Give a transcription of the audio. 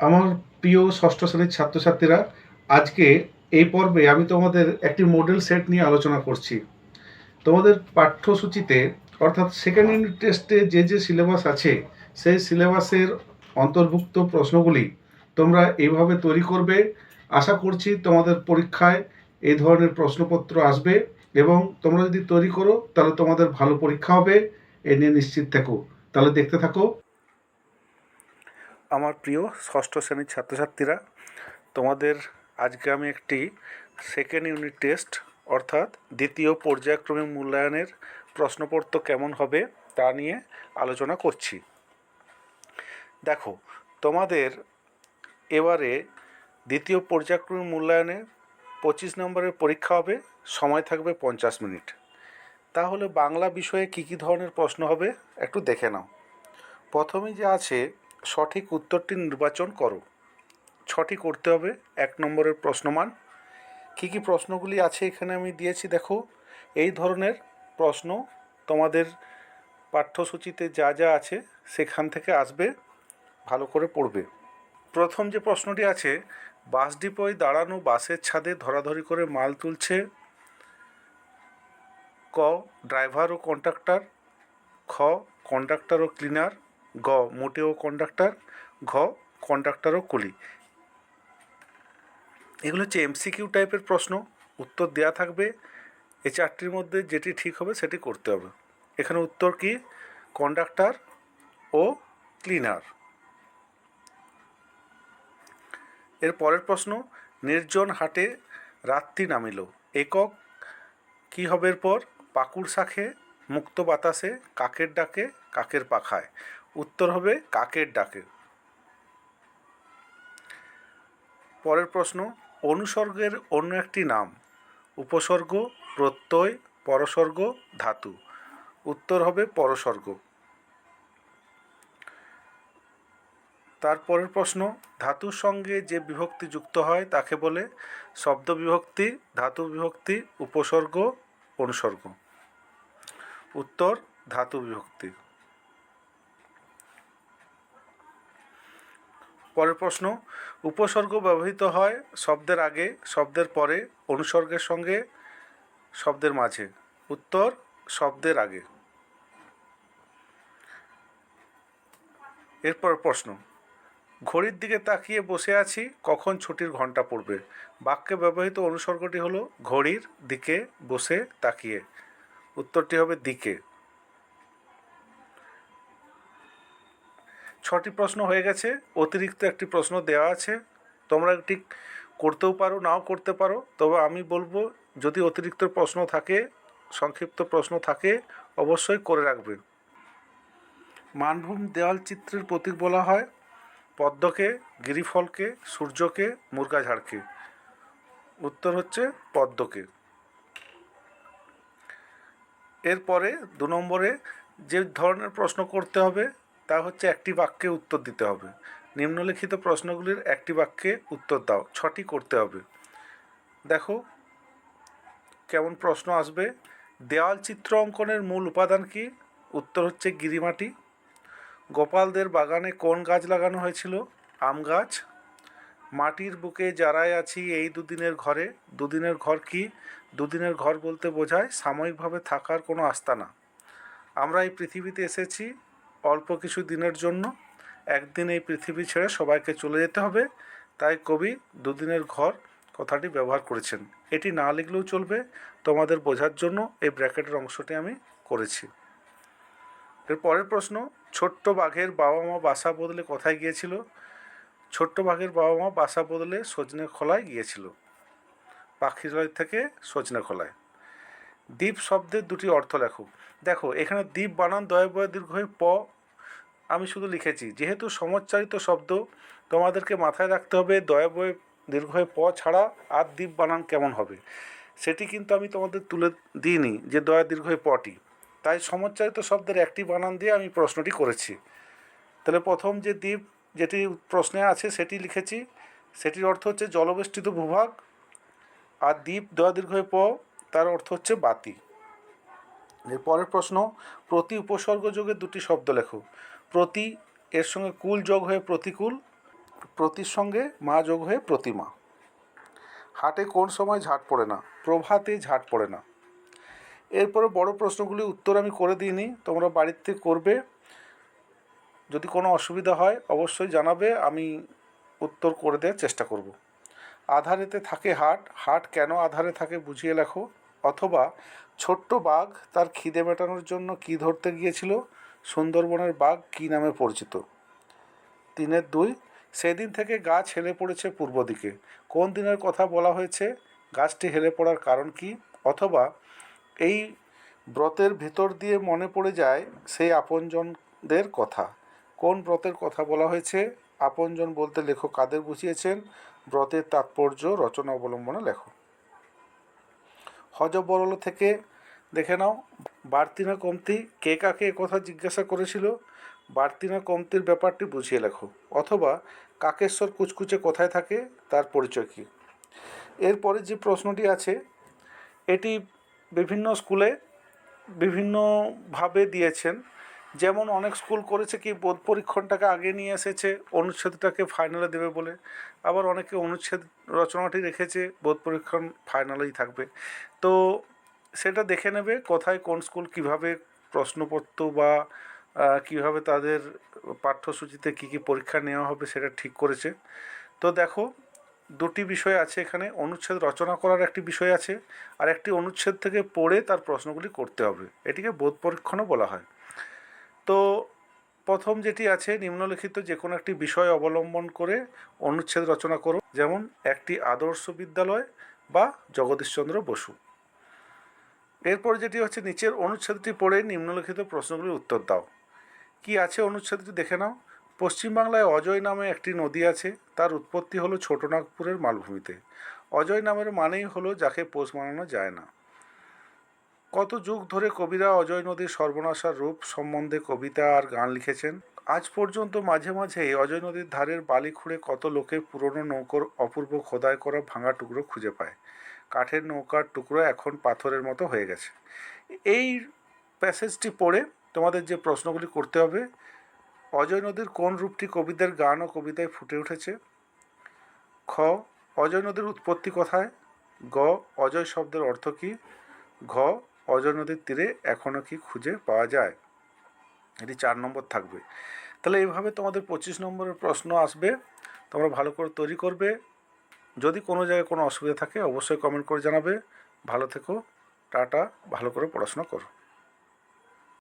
আমার প্রিয় ষষ্ঠ শ্রেণির ছাত্রছাত্রীরা, আজকে এই পর্বে আমি তোমাদের একটি মডেল সেট নিয়ে আলোচনা করছি। তোমাদের পাঠ্যসূচিতে, অর্থাৎ সেকেন্ড ইউনিট টেস্টে যে যে সিলেবাস আছে, সেই সিলেবাসের অন্তর্ভুক্ত প্রশ্নগুলি তোমরা এইভাবে তৈরি করবে। আশা করছি তোমাদের পরীক্ষায় এই ধরনের প্রশ্নপত্র আসবে এবং তোমরা যদি তৈরি করো, তাহলে তোমাদের ভালো পরীক্ষা হবে। এ নিয়ে নিশ্চিত থেকো। তাহলে দেখতে থাকো। আমার প্রিয় ষষ্ঠ শ্রেণির ছাত্রছাত্রীরা, তোমাদের আজকে আমি একটি সেকেন্ড ইউনিট টেস্ট অর্থাৎ দ্বিতীয় পর্যায়ক্রমিক মূল্যায়নের প্রশ্নপত্র কেমন হবে তা নিয়ে আলোচনা করছি। দেখো, তোমাদের এবারে দ্বিতীয় পর্যায়ক্রমিক মূল্যায়নে পঁচিশ নম্বরের পরীক্ষা হবে, সময় থাকবে পঞ্চাশ মিনিট। তাহলে বাংলা বিষয়ে কী কী ধরনের প্রশ্ন হবে একটু দেখে নাও। প্রথমেই যে আছে সঠিক উত্তরটি নির্বাচন করো। ছটি করতে হবে, এক নম্বরের প্রশ্নমান। কী কী প্রশ্নগুলি আছে এখানে আমি দিয়েছি, দেখো। এই ধরনের প্রশ্ন তোমাদের পাঠ্যসূচিতে যা যা আছে সেখান থেকে আসবে, ভালো করে পড়বে। প্রথম যে প্রশ্নটি আছে, বাস ডিপোয় দাঁড়ানো বাসের ছাদে ধরাধরি করে মাল তুলছে ক, ড্রাইভার ও কন্ডাক্টর, খ, কন্ডাক্টর ও ক্লিনার গ, মোটেও কন্ডাক্টর ঘ কন্ডাক্টর ও কুলি। এগুলো হচ্ছে এমসিকিউ টাইপের প্রশ্ন। উত্তর দেয়া থাকবে। এই চারটির মধ্যে যেটি ঠিক হবে সেটি করতে হবে। এখানে উত্তর কি? কন্ডাক্টর ও ক্লিনার এর পরের প্রশ্ন, নির্জন হাটে রাত্রি নামিল। একক কি হবে এরপর? পাকুড় শাখে, মুক্ত বাতাসে, কাকের ডাকে, কাকের পাখায়। উত্তর হবে কাকের ডাকে। পরের প্রশ্ন, অনুসর্গের অন্য একটি নাম, উপসর্গ, প্রত্যয়, পরসর্গ, ধাতু। উত্তর হবে পরসর্গ। তারপরের প্রশ্ন, ধাতুর সঙ্গে যে বিভক্তি যুক্ত হয় তাকে বলে শব্দ বিভক্তি ধাতু বিভক্তি উপসর্গ, অনুসর্গ। উত্তর ধাতু বিভক্তি পরের প্রশ্ন, উপসর্গ ব্যবহৃত হয় শব্দের আগে, শব্দের পরে, অনুসর্গের সঙ্গে, শব্দের মাঝে। উত্তর, শব্দের আগে। এরপর প্রশ্ন, ঘড়ির দিকে তাকিয়ে বসে আছি, কখন ছুটির ঘণ্টা পড়বে? বাক্যে ব্যবহৃত অনুসর্গটি হলো, ঘড়ির দিকে বসে তাকিয়ে। উত্তরটি হবে দিকে। ছটি প্রশ্ন হয়ে গেছে, অতিরিক্ত একটি প্রশ্ন দেওয়া আছে। তোমরা ঠিক করতেও পারো, নাও করতে পারো। তবে আমি বলব, যদি অতিরিক্ত প্রশ্ন থাকে, সংক্ষিপ্ত প্রশ্ন থাকে, অবশ্যই করে রাখবে মানভূম দেওয়াল চিত্রের প্রতীক বলা হয়, পদ্মকে, গিরিফলকে, সূর্যকে, মুরগাঝাড়কে। উত্তর হচ্ছে পদ্মকে। এরপরে দু নম্বরে যে ধরনের প্রশ্ন করতে হবে তা হচ্ছে একটি বাক্যে উত্তর দিতে হবে। নিম্নলিখিত প্রশ্নগুলির একটি বাক্যে উত্তর দাও, ছটি করতে হবে। দেখো, কেমন প্রশ্ন আসবে? দেওয়াল চিত্র অঙ্কনের মূল উপাদান কি? উত্তর হচ্ছে গিরিমাটি। গোপালদের বাগানে কোন গাছ লাগানো হয়েছিল? আম গাছ। মাটির বুকে যারাই আছি এই দুদিনের ঘরে, দুদিনের ঘর কি? দুদিনের ঘর বলতে বোঝায় সাময়িকভাবে থাকার কোনো আস্তানা আমরা এই পৃথিবীতে এসেছি অল্প কিছু দিনের জন্য একদিন এই পৃথিবী ছেড়ে সবাইকে চলে যেতে হবে। তাই কবি দুদিনের ঘর কথাটি ব্যবহার করেছেন। এটি না লিখলেও চলবে। তোমাদের বোঝার জন্য এই ব্র্যাকেটের অংশটি আমি করেছি। এর পরের প্রশ্ন, ছোট্ট বাঘের বাবা মা বাসা বদলে কোথায় গিয়েছিল? ছোট্ট বাঘের বাবা মা বাসা বদলে সজনে খোলায় গিয়েছিল। পাখিরালয় থেকে সজনে খোলায়। দ্বীপ শব্দের দুটি অর্থ লেখো। দেখো, এখানে দ্বীপ বানান, দয় বয় দীর্ঘই প। আমি শুধু লিখেছি, যেহেতু সমচ্চারিত শব্দ তোমাদেরকে মাথায় রাখতে হবে, দয় বয় দীর্ঘয় প ছাড়া আর দ্বীপ বানান কেমন হবে? সেটি কিন্তু আমি তোমাদের তুলে দিইনি যে দয়া দীর্ঘয় পটি। তাই সমচ্চারিত শব্দের একটি বানান দিয়ে আমি প্রশ্নটি করেছি। তাহলে প্রথম যে দ্বীপ যেটি প্রশ্নে আছে সেটি লিখেছি। সেটির অর্থ হচ্ছে জলবেষ্টিত ভূভাগ আর দ্বীপ দয়া দীর্ঘয় প। তার অর্থ হচ্ছে বাতি। এর পরের প্রশ্ন, প্রতি উপসর্গ যোগে দুটি শব্দ লেখো। প্রতি এর সঙ্গে কুল যোগ হয়ে প্রতিকূল, প্রতির সঙ্গে মা যোগ হয়ে প্রতিমা। হাটে কোন সময় ঝাট পড়ে না? প্রভাতে ঝাট পড়ে না। এরপরে বড় প্রশ্নগুলি উত্তর আমি করে দিইনি, তোমরা বাড়িতে করবে। যদি কোনো অসুবিধা হয়, অবশ্যই জানাবে, আমি উত্তর করে দেওয়ার চেষ্টা করব। আধারেতে থাকে হাট। হাট কেন আধারে থাকে বুঝিয়ে লেখো। অথবা ছোট্ট বাঘ তার খিদে মেটানোর জন্য কী ধরতে গিয়েছিল? সুন্দরবনের বাঘ কী নামে পরিচিত? তিনের দুই, সেদিন থেকে গাছ হেলে পড়েছে পূর্ব দিকে। কোন দিনের কথা বলা হয়েছে? গাছটি হেলে পড়ার কারণ কি? অথবা এই ব্রতের ভেতর দিয়ে মনে পড়ে যায় সেই আপনজনদের কথা। কোন ব্রতের কথা বলা হয়েছে? আপনজন বলতে লেখক কাদের বুঝিয়েছেন? ব্রতের তাৎপর্য রচনা অবলম্বনে লেখো হজবরল থেকে দেখে নাও। বাড়তি না কমতি কে কাকে কথা জিজ্ঞাসা করেছিল বাড়তি না কমতির ব্যাপারটি বুঝিয়ে লেখো। অথবা কাকেশ্বর কুচকুচে কোথায় থাকে, তার পরিচয় কী? এরপরে যে প্রশ্নটি আছে, এটি বিভিন্ন স্কুলে বিভিন্নভাবে দিয়েছেন। যেমন অনেক স্কুল করেছে কি বোধ পরীক্ষণটাকে আগে নিয়ে এসেছে, অনুচ্ছেদটাকে ফাইনালে দেবে বলে। আবার অনেকে অনুচ্ছেদ রচনাটি রেখেছে, বোধ পরীক্ষণ ফাইনালেই থাকবে। তো সেটা দেখে নেবে কোথায় কোন স্কুল কীভাবে প্রশ্নপত্র বা কীভাবে তাদের পাঠ্যসূচিতে কী কী পরীক্ষা নেওয়া হবে সেটা ঠিক করেছে। তো দেখো, দুটি বিষয় আছে এখানে, অনুচ্ছেদ রচনা করার একটি বিষয় আছে, আর একটি অনুচ্ছেদ থেকে পড়ে তার প্রশ্নগুলি করতে হবে। এটিকে বোধ পরীক্ষণও বলা হয়। প্রথম যেটি আছে, নিম্নলিখিত যে কোনো একটি বিষয় অবলম্বন করে অনুচ্ছেদ রচনা করো যেমন একটি আদর্শ বিদ্যালয় বা জগদীশচন্দ্র বসু। এরপর যেটি হচ্ছে, নিচের অনুচ্ছেদটি পড়ে নিম্নলিখিত প্রশ্নগুলির উত্তর দাও। কি আছে অনুচ্ছেদটি দেখে নাও। পশ্চিমবাংলায় অজয় নামে একটি নদী আছে, তার উৎপত্তি হলো ছোটনাগপুরের মালভূমিতে। অজয় নামের মানেই হলো যাকে পোষ মানানো যায় না। কত যুগ ধরে কবিরা অজয় নদীর সর্বনাশার রূপ সম্বন্ধে কবিতা আর গান লিখেছেন? আজ পর্যন্ত মাঝে মাঝে অজয় নদীর ধারের বালি খুঁড়ে কত লোকে পুরনো নৌকোর অপূর্ব খোদাই করা ভাঙা টুকরো খুঁজে পায়। কাঠের নৌকার টুকরো এখন পাথরের মতো হয়ে গেছে। এই প্যাসেজটি পড়ে তোমাদের যে প্রশ্নগুলি করতে হবে, অজয় নদীর কোন রূপটি কবিদের গান ও কবিতায় ফুটে উঠেছে? খ, অজয় নদীর উৎপত্তি কোথায়? গ, অজয় শব্দের অর্থ কী? ঘ অজয় নদীর তীরে এখনও কি খুঁজে পাওয়া যায়? এটি চার নম্বর থাকবে। তাহলে এইভাবে তোমাদের পঁচিশ নম্বরের প্রশ্ন আসবে। তোমরা ভালো করে তৈরি করবে। যদি কোনো জায়গায় কোনো অসুবিধা থাকে, অবশ্যই কমেন্ট করে জানাবে। ভালো থেকো, টাটা, ভালো করে পড়াশোনা করো।